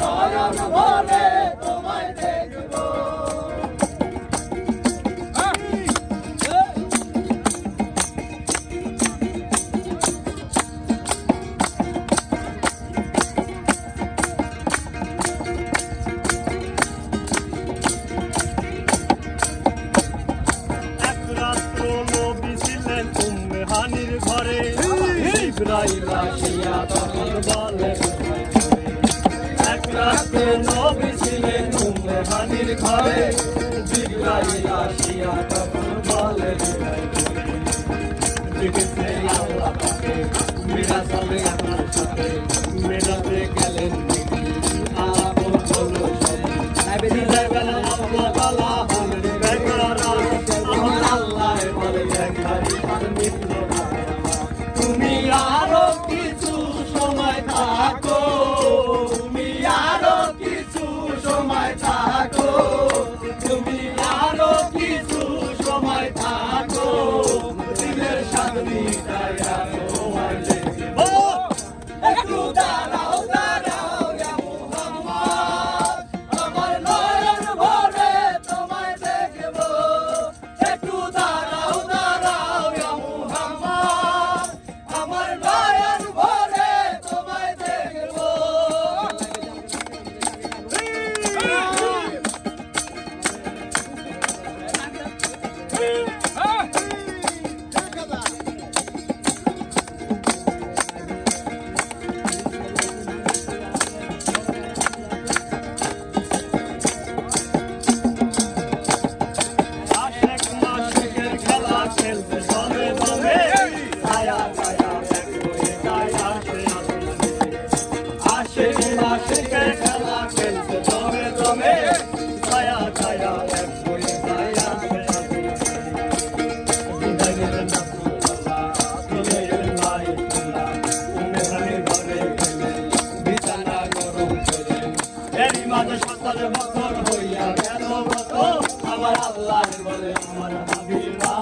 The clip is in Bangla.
নয়ন ভরে তোমায় দেখব। ঘরে। ইব্রাহিম আসিয়া তখন বলে রাত্র নবী ছিলেন উম্মে হানির ঘরে। জিব্রাইল আসিয়া তখন বলে, দেখেছে আল্লাহ পাকে বিরাজ হবে আপনার সাথে। সন্তান বছর হইয়া গেল আমার আল্লাহ বলে আমার হাবিবা